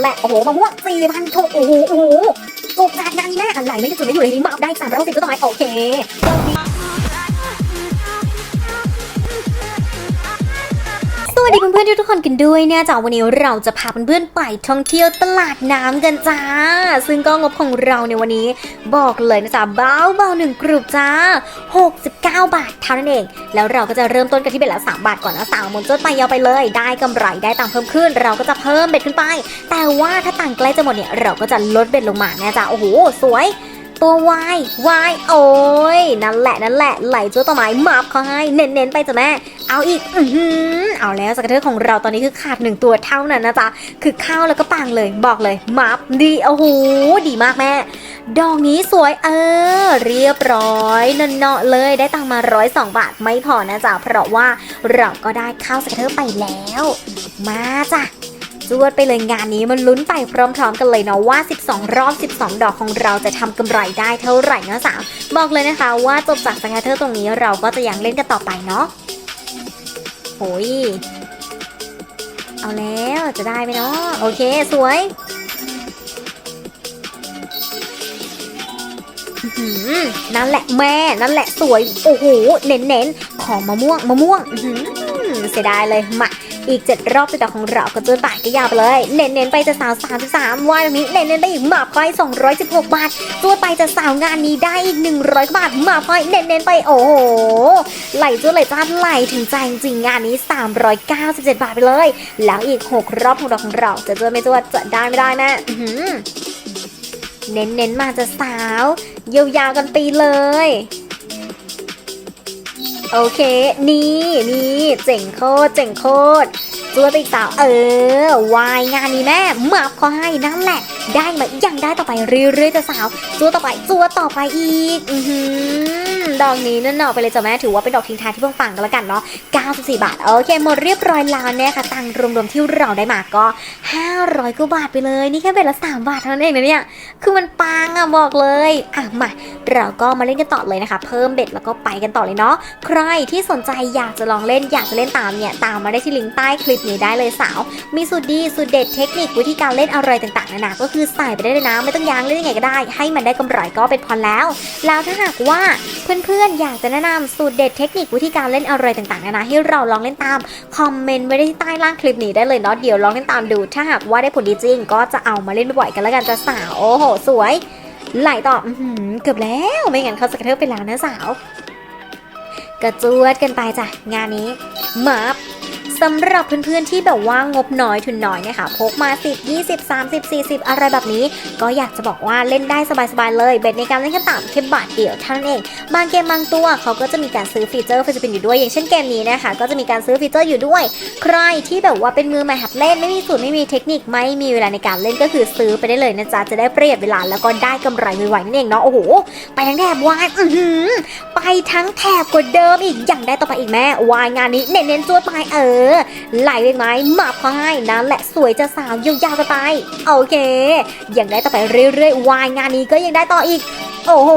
แหละ โอ้โหมะม่วงสี่พันถูกโอ้โหโอ้โหถูกจัดงานนี้แน่อะไรไม่ได้จุดไม่อยู่ในนี้มาได้สามร้อยสิบก็ต้องไปโอเค วัสดีเพื่อนๆทุกคนกันด้วยเนะจ๊ะวันนี้เราจะพาเพื่อนๆไปท่องเที่ยวตลาดน้ำกันจ้า ซึ่งก็งบของเราในวันนี้ บอกเลยนะจ๊ะเบาเบาหนึ่งกลุ่มจ้า 69 บาทเท่านั้นเอง แล้วเราก็จะเริ่มต้นกันที่เบ็ดละ3บาทก่อนนะสาวหมนจดไปยาวไปเลย ได้กำไรได้ตังเพิ่มขึ้น เราก็จะเพิ่มเบ็ดขึ้นไป แต่ว่าถ้าตังใกล้จะหมดเนี่ยเราก็จะลดเบ็ดลงมานะจ๊ะโอ้โหสวย ตัววายวายโอ้ย นั่นแหละนั่นแหละ ไหลจ้วต่อไม้มับเขาให้ เน้นๆไปจ้ะแม่ เอาอีก อือเอาแล้วสกัตเตอร์ของเราตอนนี้คือขาดหนึ่งตัวเท่านั้นนะจ๊ะ คือเข้าแล้วก็ปังเลย บอกเลยมับดีโอ้โหดีมากแม่ ดอกนี้สวยเออ เรียบร้อยนนเนาะเลยได้ตังมาร้อยสองบาทไม่พอนะจ๊ะ เพราะว่าเราก็ได้ข้าวสกัตเตอร์ไปแล้ว มาจ้ะ จวดไปเลยงานนี้มันลุ้นไปพร้อม ๆ กันเลยเนาะว่า 12 รอบ 12 ดอกของเราจะทำกำไรได้เท่าไหร่นะสาวบอกเลยนะคะว่าจบจากสแกตเตอร์ตรงนี้เราก็จะยังเล่นกันต่อไปเนาะโอ้ยเอาแล้วจะได้ไหมเนาะโอเคสวยนั่นแหละแม่นั่นแหละสวย โอ้โห เน้นๆ ของมะม่วงมะม่วงเสียดายเลยมา อีก 7 รอบติดต่อของเราก็จนบาทก็ยาวไปเลย เน้นๆไปจะสาว33วันนี้เน้นๆไปอีกหมาพอย216 บาทจวดไปจะสาวงานนี้ได้อีก 100 บาทหมาพอยเน้นๆไปโอ้โหไหลจวดไหลจ้าไหลถึงใจจริงงานนี้ 397 บาทไปเลย แล้วอีก 6 รอบของเราของเราจะจวดไม่จวดจะได้ไม่ได้แม่เน้นๆมาจะสาว ยาวๆกันไปเลย โอเค นี่นี่เจ๋งโคตรเจ๋งโคตรจัวไปอีกสาเออวายงานนี้แม่มาบเขาให้นั่นแหละ ได้มายังได้ต่อไปเรื่อยๆจะสาวจัวต่อไปจัวต่อไปอีก อือดอกนี้นั่นเนาะไปเลยจ้ะแม่ถือว่าเป็นดอกทิ้งท้ายที่เพิ่งปังกันแล้วกันเนาะ94 บาท โอเคหมดเรียบร้อยแล้วเนี่ยค่ะตังรวมๆที่เราได้มาก็ 500กว่าบาทไปเลย นี่แค่เป็นละ 3 บาทเท่านั้นเองนะเนี่ย คือมันปังอะบอกเลย อะมา เราก็มาเล่นกันต่อเลยนะคะ เพิ่มเบ็ดแล้วก็ไปกันต่อเลยเนาะ ใครที่สนใจอยากจะลองเล่นอยากจะเล่นตามเนี่ย ตามมาได้ที่ลิงก์ใต้คลิปนี้ได้เลยสาว มีสูตรดีสูตรเด็ดเทคนิควิธีการเล่นอะไรต่างๆนานาก็คือใส่ไปได้เลยนะ ไม่ต้องยางเล่นยังไงก็ได้ ให้มันได้กำไรก็เป็นพอแล้ว แล้วถ้าหากว่าเพื่อนๆอยากจะแนะนำสูตรเด็ดเทคนิควิธีการเล่นอะไรต่างๆนานาให้เราลองเล่นตามคอมเมนต์ไว้ได้ที่ใต้ล่างคลิปนี้ได้เลยเนาะเดี๋ยวลองเล่นตามดู ถ้าหากว่าได้ผลดีจริง ก็จะเอามาเล่นบ่อยๆกันแล้วกันจะสาวโอ้โห สวย ไหลต่อเกือบแล้วไม่งั้นเขาสกระเทิบไปแล้วนะสาวกระจวดกันไปจ้ะงานนี้มาบ สำหรับเพื่อนๆที่แบบว่างบน้อยทุนน้อยเนี่ยค่ะพกมา 10 20 30 40 อะไรแบบนี้ ก็อยากจะบอกว่าเล่นได้สบายๆเลย เบ็ดในการเล่นขั้นต่ำแค่บาทเดียวเท่านั้นเอง บางเกมบางตัวเขาก็จะมีการซื้อฟีเจอร์ฟิสิปินอยู่ด้วย อย่างเช่นเกมนี้นะคะก็จะมีการซื้อฟีเจอร์อยู่ด้วย ใครที่แบบว่าเป็นมือใหม่หัดเล่นไม่มีสูตรไม่มีเทคนิคไม่มีเวลาในการเล่นก็คือซื้อไปได้เลยนะจ๊ะจะได้ประหยัดเวลาแล้วก็ได้กำไรไวๆนั่นเองเนาะโอ้โหไปทั้งแถบวายอือไปทั้งแถบกว่าเดิมอีกอย่างได้ต่อไปอีกแม่วายงานนี้เน้นๆจวไปเออไหลไปไหมมาพายนั่นแหละสวยจะสาวยาวๆกันไป โอเค ยังได้ต่อไปเรื่อยๆวายงานนี้ก็ยังได้ต่ออีก โอ้โห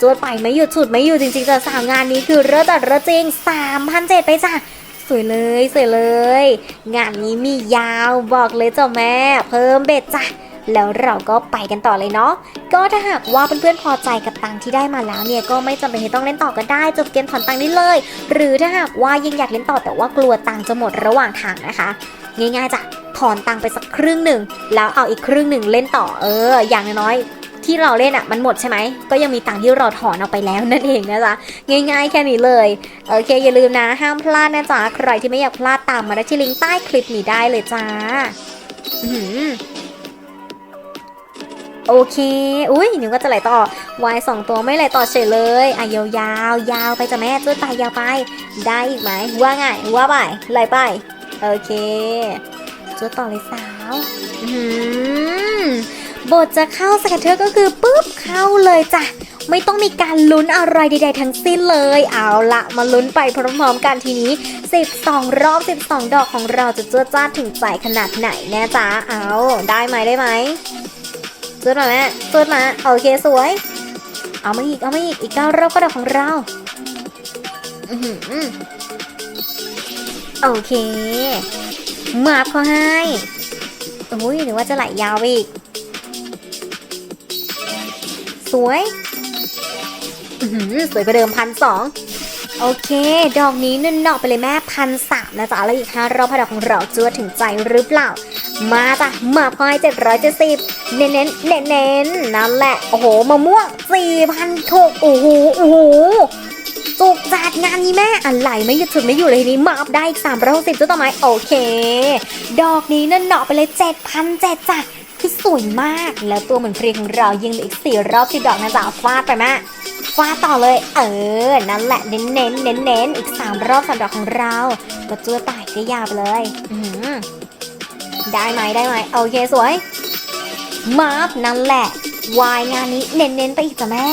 จวดไปไม่หยุดฉุดไม่อยู่จริงๆจะสาวงานนี้คือเริ่มแต่เริ่มจริง3,007ไปจ้ะสวยเลยสวยเลย งานนี้มียาวบอกเลยจ้าแม่ เพิ่มเบ็ดจ้ะ แล้วเราก็ไปกันต่อเลยเนาะก็ถ้าหากว่าเพื่อนๆพอใจกับตังที่ได้มาแล้วเนี่ยก็ไม่จำเป็นที่ต้องเล่นต่อก็ได้จบเกมถอนตังได้เลย หรือถ้าหากว่ายังอยากเล่นต่อแต่ว่ากลัวตังจะหมดระหว่างทางนะคะ ง่ายๆจ้ะถอนตังไปสักครึ่งหนึ่งแล้วเอาอีกครึ่งหนึ่งเล่นต่อเออ อย่างน้อยๆที่เราเล่นอะมันหมดใช่ไหม ก็ยังมีตังค์ที่เราถอนเอาไปแล้วนั่นเองนะจ๊ะ ง่ายๆแค่นี้เลย โอเค อย่าลืมนะ ห้ามพลาดนะจ๊ะ ใครที่ไม่อยากพลาดตามมาได้ที่ลิงก์ใต้คลิปนี้ได้เลยจ้าอื้อหือ โอเค อุ้ยหนูก็จะไหลต่อวายสองตัวไม่ไหลต่อเฉยเลยอะยาวยาวยาวไปจ้ะแม่จุดไปยาวไป ได้อีกไหมว่าไงว่าไปไหลไป โอเคจุดต่อเลยสาวอือหือบทจะเข้าสกัดเธอก็คือปุ๊บเข้าเลยจ้ะไม่ต้องมีการลุ้นอะไรใดๆทั้งสิ้นเลย เอาละมาลุ้นไปพร้อมๆกันทีนี้ 12 รอบ 12 ดอกของเราจะเจ้าจ้าถึงใจขนาดไหนแน่จ๊ะเอา ได้ไหมได้ไหม จุดมาแม่จุดมา โอเคสวย เอามาอีก เอามาอีก อีกเก้ารอบก็ได้ของเราอือหือโอเค มาบเขาให้อุ้ยหรือว่าจะไหลยาวอีก สวยอือหือสวยกว่าเดิมพันสองโอเค ดอกนี้นึ่นนอกไปเลยแม่พันสามนะจ๊ะแล้วอีกห้ารอบพอดอกของเราจวดถึงใจหรือเปล่า มาจ้ะมาพอยเจ็ดร้อยเจ็ดสิบเน้นเน้นเน้นเน้นนั่นแหละ โอ้โหมะม่วงสี่พันหกโอ้โหโอ้โหจุกจัดงานนี้แม่อะไรไม่หยุดฉุดไม่อยู่เลยนี้มาอัพได้อีกสามร้อยหกสิบเจ้าต่อไม้โอเค ดอกนี้นั่นเนาะไปเลยเจ็ดพันเจ็ดจ้ะคือสวยมากแล้วตัวเหมือนเพลงของเรายังเหลืออีกสี่รอบสิดอกนะจ๊ะฟาดไปแม่ฟาดต่อเลย เออ นั่นแหละเน้นเน้นเน้นเน้นอีกสามรอบสามดอกของเรา ก็จ้วตายก็ยาวไปเลย อื ได้ไหมได้ไหมโอเคสวยมาร์ฟนั่นแหละ วายงานนี้เน้นๆไปอีกจ้ะแม่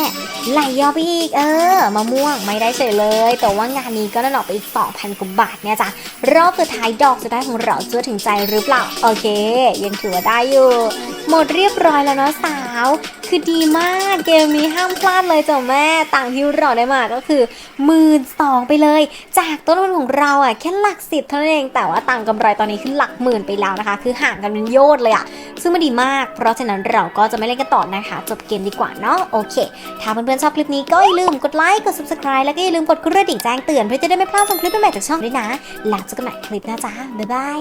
ไหลย่อไปอีกเออมะม่วงไม่ได้เฉยเลย แต่ว่างานนี้ก็นั่นออกไปอีก2,000กว่าบาทเนี่ยจ้ะรอบสุดท้ายดอกสุดท้ายของเราจะถึงใจหรือเปล่าโอเค ยังถือว่าได้อยู่ หมดเรียบร้อยแล้วเนาะสาว คือดีมากเกมนี้ห้ามพลาดเลยจ้ะแม่ต่างที่เราได้มาก็คือหมื่นสองไปเลย จากต้นทุนของเราอะแค่หลักสิบเท่านั้นเองแต่ว่าต่างกำไรตอนนี้ขึ้นหลักหมื่นไปแล้วนะคะ คือห่างกันเป็นโยชน์เลยอะซึ่งมันดีมาก เพราะฉะนั้นเราก็จะไม่เล่นกันต่อนะคะ จบเกมดีกว่าเนาะโอเค ถ้าเพื่อนๆชอบคลิปนี้ก็อย่าลืมกดไลค์ กด subscribe แล้วก็อย่าลืมกดกระดิ่งแจ้งเตือนเพื่อจะได้ไม่พลาดชมคลิปใหม่จากช่องด้วยนะ แล้วเจอกันใหม่คลิปหน้าจ้าบ๊ายบาย